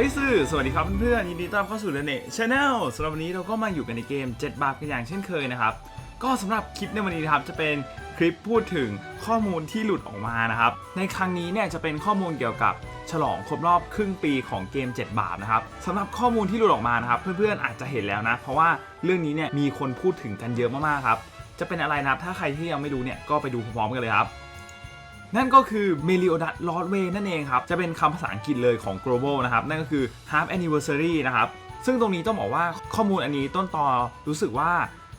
อยสื่อสวัสดีครับเพื่อนๆยินดีต้อนรับเข้าสู่เนเน่ชาแนลสำหรับวันนี้เราก็มาอยู่กันในเกม 7 บาทกันอย่างเช่นเคยนะครับ ก็สำหรับคลิปในวันนี้นะครับจะเป็นคลิปพูดถึงข้อมูลที่หลุดออกมานะครับ ในครั้งนี้เนี่ยจะเป็นข้อมูลเกี่ยวกับฉลองครบรอบครึ่งปีของเกม 7 บาทนะครับสำหรับข้อมูลที่หลุดออกมานะครับ เพื่อนๆอาจจะเห็นแล้วนะ เพราะว่าเรื่องนี้เนี่ยมีคนพูดถึงกันเยอะมากๆครับจะเป็นอะไรนะครับถ้าใครที่ยังไม่ดูเนี่ยก็ไปดูพร้อมๆกันเลยครับ นั่นก็คือ m e l i o d a t l o r d w a y นั่นเองครับ จะเป็นคำภาษาอังกฤษเลยของ global นะครับ นั่นก็คือ half anniversary นะครับ ซึ่งตรงนี้ต้องบอกว่าข้อมูลอันนี้ต้นตอรู้สึกว่า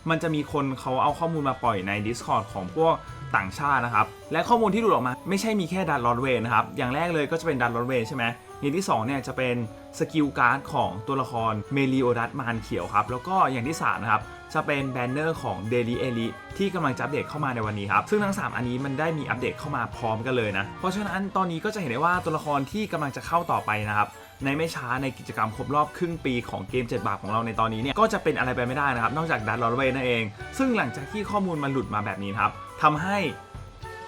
มันจะมีคนเขาเอาข้อมูลมาปล่อยใน Discord ของพวกต่างชาตินะครับ และข้อมูลที่หลุดออกมา ไม่ใช่มีแค่ดัตลอดเวย์นะครับ อย่างแรกเลยก็จะเป็นดัตลอดเวย์ใช่ไหม อย่างที่2เนี่ยจะเป็นสกิลการ์ดของตัวละครเมลิโอดัตมานเขียวครับ แล้วก็อย่างที่3นะครับจะเป็นแบนเนอร์ของ Daily Elite ที่กำลังจะอัปเดตเข้ามาในวันนี้ครับ ซึ่งทั้ง 3 อันนี้มันได้มีอัปเดตเข้ามาพร้อมกันเลยนะ เพราะฉะนั้นตอนนี้ก็จะเห็นได้ว่าตัวละครที่กำลังจะเข้าต่อไปนะครับในไม่ช้าในกิจกรรมครบรอบครึ่งปีของเกม 7 บาทของเราในตอนนี้เนี่ยก็จะเป็นอะไรไปไม่ได้นะครับ นอกจากดัตลอร์เวนั่นเอง ซึ่งหลังจากที่ข้อมูลมันหลุดมาแบบนี้ครับทำให้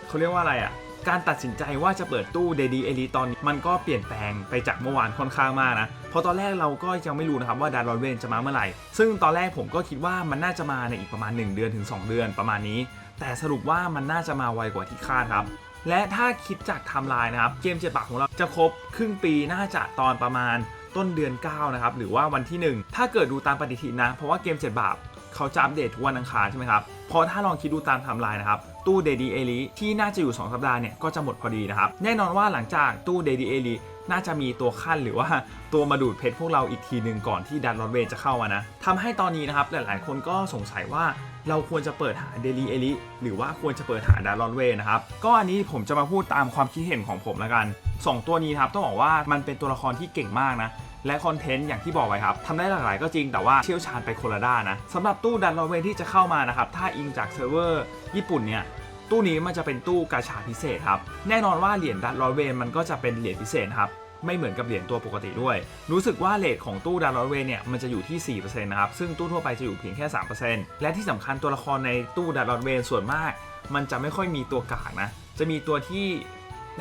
เขาเรียกว่าอะไรอะ การตัดสินใจว่าจะเปิดตู้ Daily Elite ตอนนี้มันก็เปลี่ยนแปลงไปจากเมื่อวานค่อนข้างมากนะ เพราะตอนแรกเราก็ยังไม่รู้นะครับว่าดารอนเวนจะมาเมื่อไหร่ ซึ่งตอนแรกผมก็คิดว่ามันน่าจะมาในอีกประมาณ 1 เดือนถึง 2 เดือนประมาณนี้ แต่สรุปว่ามันน่าจะมาไวกว่าที่คาดครับ และถ้าคิดจากไทม์ไลน์นะครับ เกมเจ็ดบาทของเราจะครบครึ่งปีน่าจะตอนประมาณต้นเดือน 9 นะครับ หรือว่าวันที่ 1 ถ้าเกิดดูตามปฏิทินนะ เพราะว่าเกม 7 บาทเขาจะอัปเดตทุกวันอังคารใช่ไหมครับพราะถ้าลองคิดดูตามไทม์ไลน์นะครับ ตู้ Daily e l i ที่น่าจะอยู่ 2 สัปดาห์เนี่ยก็จะหมดพอดีนะครับ แน่นอนว่าหลังจากตู้ Daily e l i น่าจะมีตัวขั้นหรือว่าตัวมาดูดเพชรพวกเราอีกทีหนึ่งก่อนที่ดันรอดเวย์จะเข้ามานะทำให้ตอนนี้นะครับหลายๆ คนก็สงสัยว่าเราควรจะเปิดหา Daily e l i หรือว่าควรจะเปิดหาดันรอดเวย์นะครับ ก็อันนี้ผมจะมาพูดตามความคิดเห็นของผมล้วกัน 2 ตัวนี้ครับต้องบอกว่ามันเป็นตัวละครที่เก่งมากนะ และคอนเทนต์อย่างที่บอกไว้ครับทำได้หลากหลายก็จริงแต่ว่าเชี่ยวชาญไปคนละด้านนะสำหรับตู้ดันรอเวที่จะเข้ามานะครับถ้าอิงจากเซิร์ฟเวอร์ญี่ปุ่นเนี่ยตู้นี้มันจะเป็นตู้กาชาพิเศษครับแน่นอนว่าเหรียญดันรอเวนมันก็จะเป็นเหรียญพิเศษครับไม่เหมือนกับเหรียญตัวปกติด้วย รู้สึกว่าเลทของตู้ดันรอเวนเนี่ยมันจะอยู่ที่ 4%นะครับ ซึ่งตู้ทั่วไปจะอยู่เพียงแค่ 3%และที่สำคัญตัวละครในตู้ดันรอเวนส่วนมาก มันจะไม่ค่อยมีตัวกากนะ จะมีตัวที่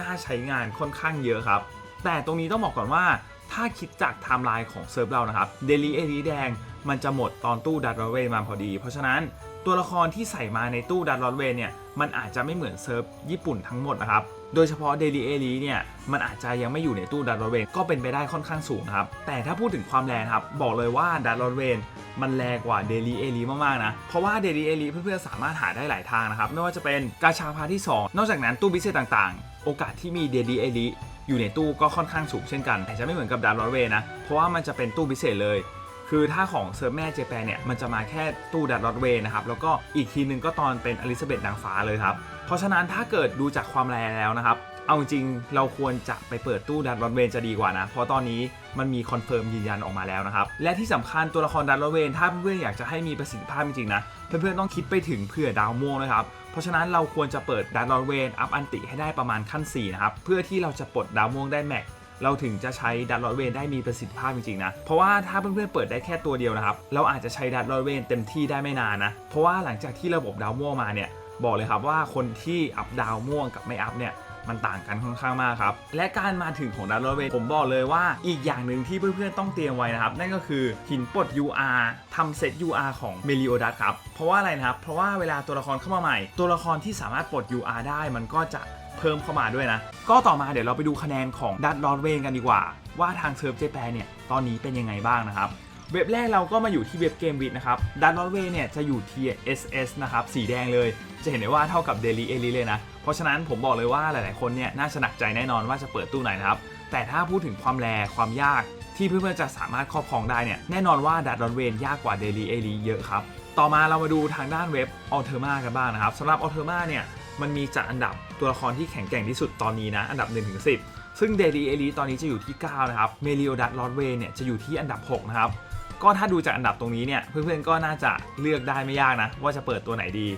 น่าใช้งานค่อนข้างเยอะครับ แต่ตรงนี้ต้องบอกก่อนว่า ถ้าคิดจากไทม์ไลน์ของเซิร์ฟเรานะครับเดลี่เอลีแดงมันจะหมดตอนตู้ดัตรอเวมาพอดี เพราะฉะนั้นตัวละครที่ใส่มาในตู้ดัตรอเวเนี่ยมันอาจจะไม่เหมือนเซิร์ฟญี่ปุ่นทั้งหมดนะครับโดยเฉพาะเดลี่เอลีเนี่ยมันอาจจะยังไม่อยู่ในตู้ดัตรอเวนก็เป็นไปได้ค่อนข้างสูงนะครับแต่ถ้าพูดถึงความแรงครับบอกเลยว่าดัตรอเวนมันแรงกว่าเดลี่เอลีมากๆนะเพราะว่าเดลี่เอลีเพื่อนๆสามารถหาได้หลายทางนะครับไม่ว่าจะเป็นกาชาพาที่ 2 นอกจากนั้นตู้บิเศษต่างๆ โอกาสที่มีเดลี่เอลี อยู่ในตู้ก็ค่อนข้างสูงเช่นกัน แต่จะไม่เหมือนกับดาร์ลอเวนะ เพราะว่ามันจะเป็นตู้พิเศษเลย คือถ้าของเซอร์แม่เจแปนเนี่ย มันจะมาแค่ตู้ดัตลอดเวนะครับ แล้วก็อีกทีนึงก็ตอนเป็นอลิซาเบธนางฟ้าเลยครับ เพราะฉะนั้นถ้าเกิดดูจากความแรงแล้วนะครับ เอาจริงเราควรจะไปเปิดตู้ดัตลอตเวนจะดีกว่านะ เพราะตอนนี้มันมีคอนเฟิร์มยืนยันออกมาแล้วนะครับ และที่สำคัญตัวละครดัตลอตเวนถ้าเพื่อนๆอยากจะให้มีประสิทธิภาพจริงๆนะ เพื่อนๆต้องคิดไปถึงเผื่อดาวม่วงนะครับ เพราะฉะนั้นเราควรจะเปิดดัตลอตเวนอัพอันติให้ได้ประมาณขั้น 4 นะครับ เพื่อที่เราจะปลดดาวม่วงได้แม็กเราถึงจะใช้ดัตลอตเวนได้มีประสิทธิภาพจริงๆนะ เพราะว่าถ้าเพื่อนๆเปิดได้แค่ตัวเดียวนะครับ เราอาจจะใช้ดัตลอตเวนเต็มที่ได้ไม่นานนะ เพราะว่าหลังจากที่ระบบดาวม่วงมาเนี่ยบอกเลยครับว่าคนที่อัพดาวม่วงกับไม่อัพเนี่ย มันต่างกันค่อนข้างมากครับ และการมาถึงของดัตลอเวนผมบอกเลยว่าอีกอย่างหนึ่งที่เพื่อนๆต้องเตรียมไว้นะครับ นั่นก็คือหินปลด UR ทำเซต UR ของเมลิโอดัสครับ เพราะว่าอะไรนะครับ เพราะว่าเวลาตัวละครเข้ามาใหม่ ตัวละครที่สามารถปลด UR ได้มันก็จะเพิ่มเข้ามาด้วยนะ ก็ต่อมาเดี๋ยวเราไปดูคะแนนของดัตลอดเวนกันดีกว่า ว่าทางเซิร์ฟเจแปนเนี่ยตอนนี้เป็นยังไงบ้างนะครับ เว็บแรกเราก็มาอยู่ที่เว็บเกมวิดนะครับดัตลอดเวนเนี่ยจะอยู่ที่ SS นะครับสีแดงเลย จะเห็นได้ว่าเท่ากับ Daily e l i เลยนะ เพราะฉะนั้นผมบอกเลยว่าหลายๆคนเนี่ยน่าจะหนักใจแน่นอนว่าจะเปิดตู้ไหนนะครับ แต่ถ้าพูดถึงความแรงความยากที่เพื่อนๆจะสามารถครอบครองได้เนี่ยแน่นอนว่าดัตลอดเวนยากกว่า Daily e l i เยอะครับ ต่อมาเรามาดูทางด้านเว็บ a l t e r m a กันบ้างนะครับสำหรับ a l t e r m a เนี่ยมันมีจัดอันดับตัวละครที่แข็งแกร่งที่สุดตอนนี้นะ อันดับ1-10 ซึ่ง Daily e l i ตอนนี้จะอยู่ที่ 9 นะครับ m e l i o d a t l o d w a y เนี่ยจะอยู่ที่อันดับ 6 นะครับ ก็ถ้าดูจากอันดับตรงนี้เนี่ยเพื่อนๆก็น่าจะเลือกได้ไม่ยากนะ ว่าจะเปิดตัวไหนดี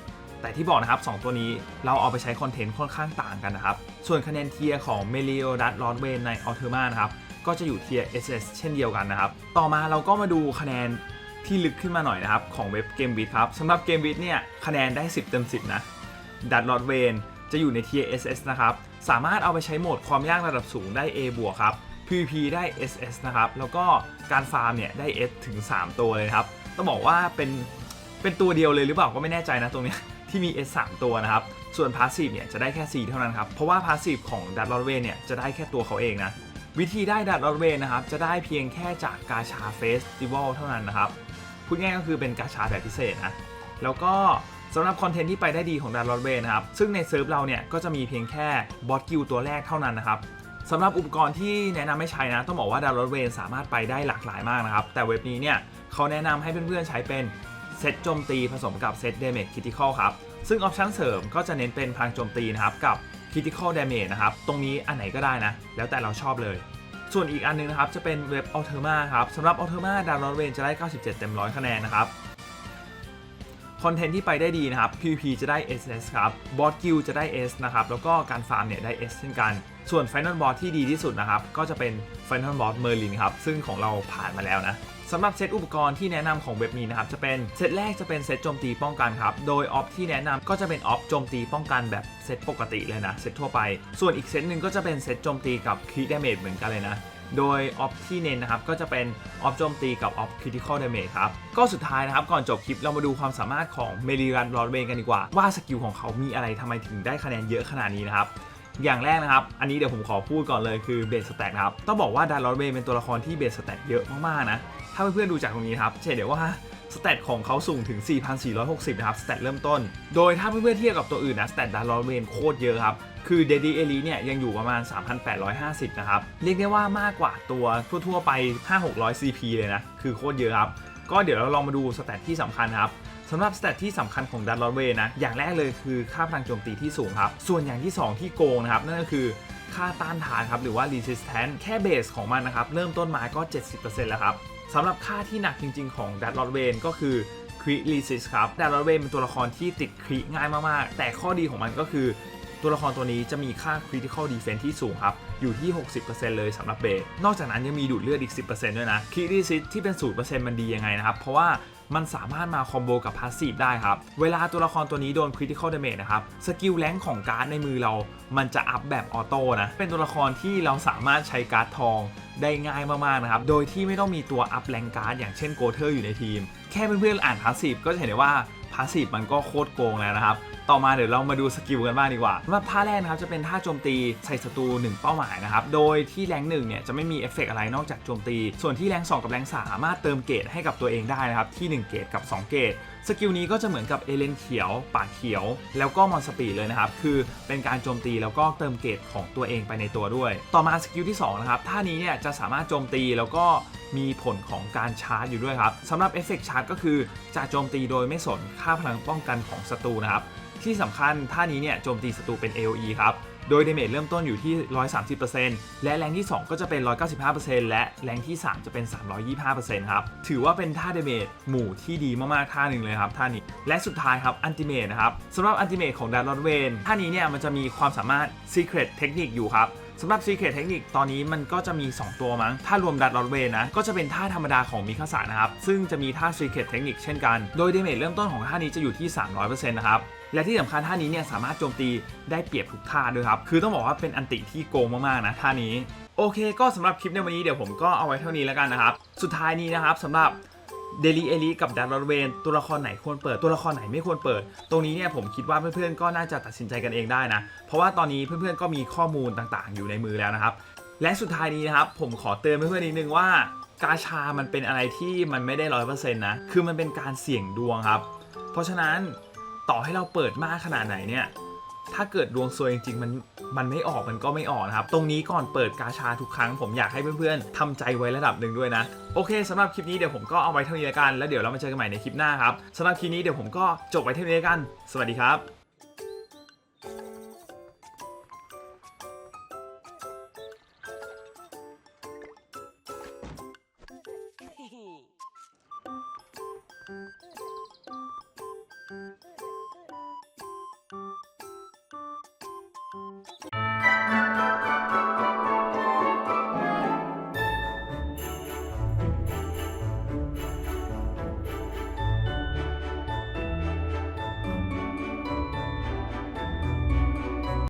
แต่ที่บอกนะครับ 2 ตัวนี้เราเอาไปใช้คอนเทนต์ค่อนข้างต่างกันนะครับ ส่วนคะแนนเทียของ m e l i o d a t l o d w a y ใน a l t e r m a นะครับก็จะอยู่เทียร์ SS เช่นเดียวกันนะครับ ต่อมาเราก็มาดูคะแนนที่ลึกขึ้นมาหน่อยนะครับ ของเว็บเกมบิ t ครับสำหรับเกมบิ t เนี่ยคะแนนได้ 10 เต็ม 10 นะดัตลอดเวนจะอยู่ใน Tier SS นะครับ สามารถเอาไปใช้โหมดความยากระดับสูงได้ A บวกครับ PVP ได้ SS นะครับ แล้วก็การฟาร์มเนี่ยได้ S ถึง 3 ตัวเลยครับ ต้องบอกว่าเป็นเป็นตัวเดียวเลยหรือเปล่าก็ไม่แน่ใจนะตรงนี้ที่มี S 3ตัวนะครับ ส่วนพาสซีฟเนี่ยจะได้แค่ 4 เท่านั้นครับ เพราะว่าพาสซีฟของดัตลอ w เวนเนี่ยจะได้แค่ตัวเขาเองนะ วิธีได้ดัตลอ w เวนนะครับ จะได้เพียงแค่จากกาชาเฟสติวัลเท่านั้นนะครับ พูดง่ายก็คือเป็นกาชาแบบพิเศษนะ แล้วก็สำหรับคอนเทนต์ที่ไปได้ดีของดัตลอ w เวนนะครับ ซึ่งในเซิร์ฟเราเนี่ยก็จะมีเพียงแค่บอสกิลตัวแรกเท่านั้นนะครับ สำหรับอุปกรณ์ที่แนะนำไม่ใช้นะ ต้องบอกว่าดาวน์โหลดเวนสามารถไปได้หลากหลายมากนะครับ แต่เว็บนี้เนี่ยเขาแนะนำให้เพื่อนๆใช้เป็นเซตโจมตีผสมกับเซตเดเมจคริติคอลครับ ซึ่งออปชั่นเสริมก็จะเน้นเป็นพลังโจมตีนะครับ กับคริติคอลเดเมจนะครับ ตรงนี้อันไหนก็ได้นะ แล้วแต่เราชอบเลย ส่วนอีกอันหนึงนะครับ จะเป็นเว็บ Ultima ครับสำหรับ Ultima ดาวน์โหลดเวนจะได้ 97 เต็มร้อยคะแนนนะครับ คอนเทนต์ที่ไปได้ดีนะครับ PVP จะได้ SS ครับบอสกิลจะได้ S นะครับแล้วก็การฟาร์มเนี่ยได้ S เช่นกัน ส่วน Final Boss ที่ดีที่สุดนะครับ ก็จะเป็น Final Boss Merlin ครับ ซึ่งของเราผ่านมาแล้วนะสำหรับเซตอุปกรณ์ที่แนะนำของเว็บนี้นะครับ จะเป็นเซตแรกจะเป็นเซตโจมตีป้องกันครับ โดยออฟที่แนะนำก็จะเป็นออฟโจมตีป้องกันแบบเซตปกติเลยนะเซตทั่วไป ส่วนอีกเซตหนึ่งก็จะเป็นเซตโจมตีกับค r ิ t ด a m a g e เหมือนกันเลยนะ โดยออฟที่เน้นนะครับก็จะเป็นออฟโจมตีกับออฟคริติคอลเดเมจครับ ก็สุดท้ายนะครับก่อนจบคลิปเรามาดูความสามารถของเมริรันรอดเวนกันดีกว่า ว่าสกิลของเขามีอะไรทำไมถึงได้คะแนนเยอะขนาดนี้นะครับอย่างแรกนะครับ อันนี้เดี๋ยวผมขอพูดก่อนเลยคือเบสสแตทนะครับ ต้องบอกว่าดารอดเวนเป็นตัวละครที่เบสสแตทเยอะมากๆนะ ถ้าเพื่อนๆดูจากตรงนี้ครับจะเห็นได้ว่าสแตทของเขาสูงถึง 4,460 นะครับ สแตทเริ่มต้น โดยถ้าเพื่อนๆเทียบกับตัวอื่นนะ สแตทดารอดเวนโคตรเยอะครับ คือเดดี้เอลีเนี่ยยังอยู่ประมาณ 3,850 นะครับ เรียกได้ว่ามากกว่าตัวทั่วๆไป 5-600 CP เลยนะ คือโคตรเยอะครับ ก็เดี๋ยวเราลองมาดูสแตทที่สำคัญครับสำหรับสเตตที่สำคัญของดัตลอเวนะ อย่างแรกเลยคือค่าพลังโจมตีที่สูงครับ ส่วนอย่างที่ 2 ที่โกงนะครับ นั่นก็คือค่าต้านทานครับ หรือว่า resistance แค่เบสของมันนะครับ เริ่มต้นมาก็ 70%แล้วครับสำหรับค่าที่หนักจริง ๆ ของดัตลอเวนก็คือคริลิซิสครับดัตลอเวนเป็นตัวละครที่ติดคริง่ายมากๆ แต่ข้อดีของมันก็คือ ตัวละครตัวนี้จะมีค่า critical defense ที่สูงครับ อยู่ที่ 60%เลยสำหรับเบสนอกจากนั้นยังมีดูดเลือดอีก 10%ด้วยนะคริติซิสที่เป็น 0%มันดียังไงนะครับ เพราะว่ามันสามารถมาคอมโบกับพาสซีฟได้ครับ เวลาตัวละครตัวนี้โดน critical damage นะครับ สกิลแรงของการ์ดในมือเรา มันจะอัพแบบออโต้นะ เป็นตัวละครที่เราสามารถใช้การ์ดทองได้ง่ายมาก ๆ นะครับ โดยที่ไม่ต้องมีตัวอัพแรงการ์ดอย่างเช่นโกเทอร์อยู่ในทีม แค่เพื่อนๆอ่านพาสซีฟก็จะเห็นได้ว่า พาสซีฟมันก็โคตรโกงแล้วนะครับ ต่อมาเดี๋ยวเรามาดูสกิลกันบ้างดีกว่าสำหรับท่าแรกนะครับจะเป็นท่าโจมตีใส่ศัตรู1 เป้าหมายนะครับ โดยที่แรงหนึ่งเนี่ยจะไม่มีเอฟเฟกต์อะไรนอกจากโจมตี ส่วนที่แรง 2 กับแรง3สามารถเติมเกรดให้กับตัวเองได้นะครับ ที่ 1 เกรดกับ 2 เกรดสกิลนี้ก็จะเหมือนกับเอเลนเขียวปากเขียว แล้วก็มอนสปีดเลยนะครับ คือเป็นการโจมตีแล้วก็เติมเกรดของตัวเองไปในตัวด้วย ต่อมาสกิลที่2นะครับท่านี้เนี่ยจะสามารถโจมตีแล้วก็ มีผลของการชาร์จอยู่ด้วยครับสำหรับเอฟเฟกต์ชาร์จก็คือจะโจมตีโดยไม่สนค่าพลังป้องกันของศัตรูนะครับที่สำคัญท่านี้เนี่ยโจมตีศัตรูเป็น AOE ครับ โดยเดเมจเริ่มต้นอยู่ที่ 130%และแรงที่ 2 ก็จะเป็น 195%และแรงที่ 3 จะเป็น 325%ครับ ถือว่าเป็นท่าเดเมจหมู่ที่ดีมากๆ ท่าหนึ่งเลยครับท่านี้ และสุดท้ายครับอันติเมตนะครับสำหรับอันติเมตของดารอนเวนท่านี้เนี่ยมันจะมีความสามารถ Secret Technique อยู่ครับ สำหรับ Secret Technique ตอนนี้มันก็จะมี 2 ตัวมั้ง ถ้ารวมดัตลอดเวนนะ ก็จะเป็นท่าธรรมดาของมิคาสะนะครับ ซึ่งจะมีท่า Secret Technique เช่นกัน โดยเดเมจเริ่มต้นของท่านี้จะอยู่ที่ 300%นะครับ และที่สำคัญท่านี้เนี่ยสามารถโจมตีได้เปรียบทุกท่าด้วยครับ คือต้องบอกว่าเป็นอันติที่โกงมากๆนะท่านี้ โอเค ก็สำหรับคลิปในวันนี้เดี๋ยวผมก็เอาไว้เท่านี้แล้วกันนะครับ สุดท้ายนี้นะครับสำหรับ เดลี่เอลิกับดัตลอดเวนตัวละครไหนควรเปิดตัวละครไหนไม่ควรเปิด ตรงนี้เนี่ยผมคิดว่าเพื่อนๆก็น่าจะตัดสินใจกันเองได้นะ เพราะว่าตอนนี้เพื่อนๆก็มีข้อมูลต่างๆ อยู่ในมือแล้วนะครับ และสุดท้ายนี้นะครับผมขอเตือนเพื่อนๆนิดนึงว่ากาชามันเป็นอะไรที่มันไม่ได้ร้อยเปอร์เซ็นต์นะคือมันเป็นการเสี่ยงดวงครับ เพราะฉะนั้นต่อให้เราเปิดมากขนาดไหนเนี่ย ถ้าเกิดดวงซวยจริงๆมันมันไม่ออกมันก็ไม่ออกนะครับ ตรงนี้ก่อนเปิดกาชาทุกครั้งผมอยากให้เพื่อนๆทำใจไว้ระดับหนึ่งด้วยนะ โอเคสำหรับคลิปนี้เดี๋ยวผมก็เอาไว้เท่านี้แล้วกัน แล้วเดี๋ยวเรามาเจอกันใหม่ในคลิปหน้าครับสำหรับคลิปนี้เดี๋ยวผมก็จบไว้เท่านี้แล้วกัน สวัสดีครับ